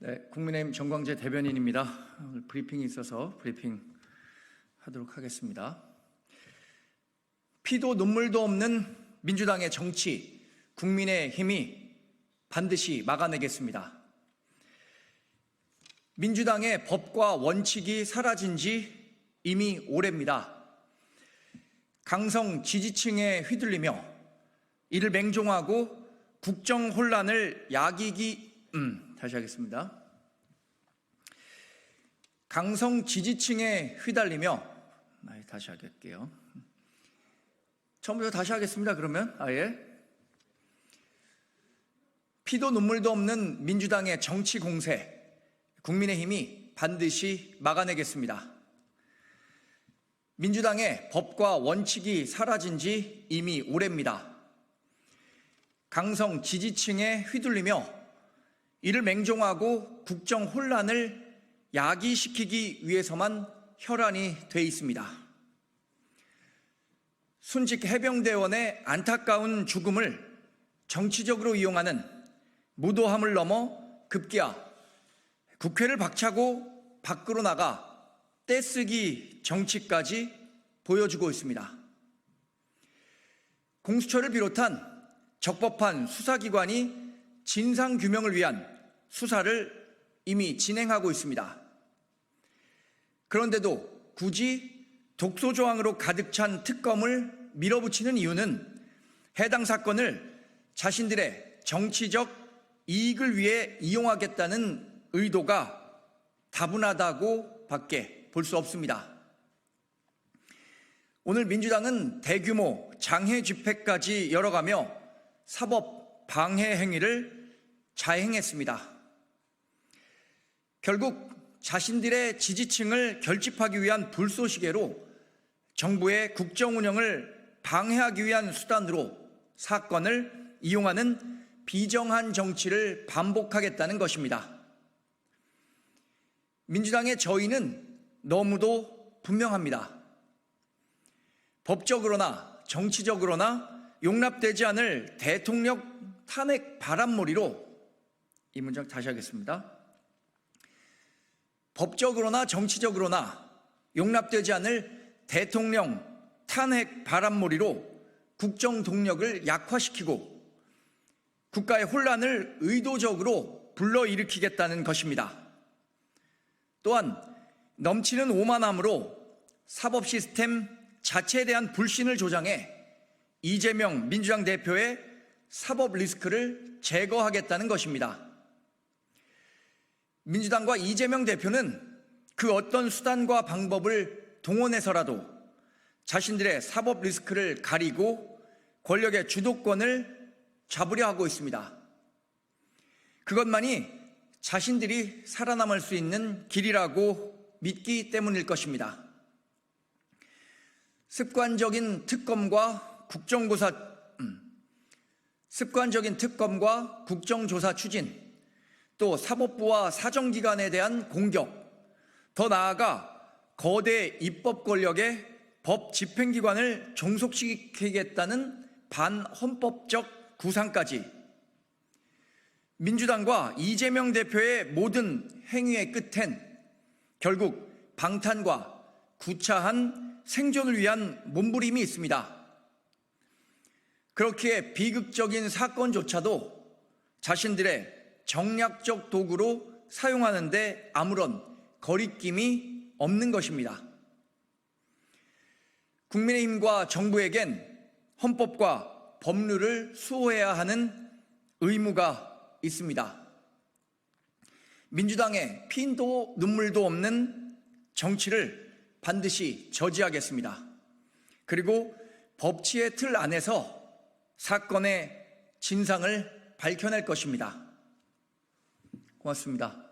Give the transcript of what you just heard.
네, 국민의힘 정광재 대변인입니다. 오늘 브리핑이 있어서 브리핑 하도록 하겠습니다. 피도 눈물도 없는 민주당의 정치, 국민의 힘이 반드시 막아내겠습니다. 민주당의 법과 원칙이 사라진 지 이미 오래입니다. 강성 지지층에 휘둘리며 이를 맹종하고 국정 혼란을 야기기 음, 다시 하겠습니다. 강성 지지층에 휘달리며 아, 다시 하겠게요. 처음부터 다시 하겠습니다. 그러면 아예 피도 눈물도 없는 민주당의 정치 공세 국민의힘이 반드시 막아내겠습니다. 민주당의 법과 원칙이 사라진 지 이미 오래입니다. 강성 지지층에 휘둘리며 이를 맹종하고 국정 혼란을 야기시키기 위해서만 혈안이 돼 있습니다. 순직 해병대원의 안타까운 죽음을 정치적으로 이용하는 무도함을 넘어 급기야 국회를 박차고 밖으로 나가 떼쓰기 정치까지 보여주고 있습니다. 공수처를 비롯한 적법한 수사기관이 진상 규명을 위한 수사를 이미 진행하고 있습니다. 그런데도 굳이 독소 조항으로 가득 찬 특검을 밀어붙이는 이유는 해당 사건을 자신들의 정치적 이익을 위해 이용하겠다는 의도가 다분하다고 밖에 볼 수 없습니다. 오늘 민주당은 대규모 장애 집회까지 열어가며 사법 방해 행위를 자행했습니다. 결국 자신들의 지지층을 결집하기 위한 불쏘시개로 정부의 국정 운영을 방해하기 위한 수단으로 사건을 이용하는 비정한 정치를 반복하겠다는 것입니다. 민주당의 저희는 너무도 분명합니다. 법적으로나 정치적으로나 용납되지 않을 대통령 탄핵 바람몰이로 이 문장 다시 하겠습니다. 법적으로나 정치적으로나 용납되지 않을 대통령 탄핵 바람몰이로 국정 동력을 약화시키고 국가의 혼란을 의도적으로 불러일으키겠다는 것입니다. 또한 넘치는 오만함으로 사법 시스템 자체에 대한 불신을 조장해 이재명 민주당 대표의 사법 리스크를 제거하겠다는 것입니다. 민주당과 이재명 대표는 그 어떤 수단과 방법을 동원해서라도 자신들의 사법 리스크를 가리고 권력의 주도권을 잡으려 하고 있습니다. 그것만이 자신들이 살아남을 수 있는 길이라고 믿기 때문일 것입니다. 습관적인 특검과 국정조사 음, 습관적인 특검과 국정조사 추진, 또 사법부와 사정기관에 대한 공격, 더 나아가 거대 입법 권력의 법 집행기관을 종속시키겠다는 반헌법적 구상까지 민주당과 이재명 대표의 모든 행위의 끝엔 결국 방탄과 구차한 생존을 위한 몸부림이 있습니다. 그렇게 비극적인 사건조차도 자신들의 정략적 도구로 사용하는데 아무런 거리낌이 없는 것입니다. 국민의힘과 정부에겐 헌법과 법률을 수호해야 하는 의무가 있습니다. 민주당의 피도 눈물도 없는 정치를 반드시 저지하겠습니다. 그리고 법치의 틀 안에서 사건의 진상을 밝혀낼 것입니다. 고맙습니다.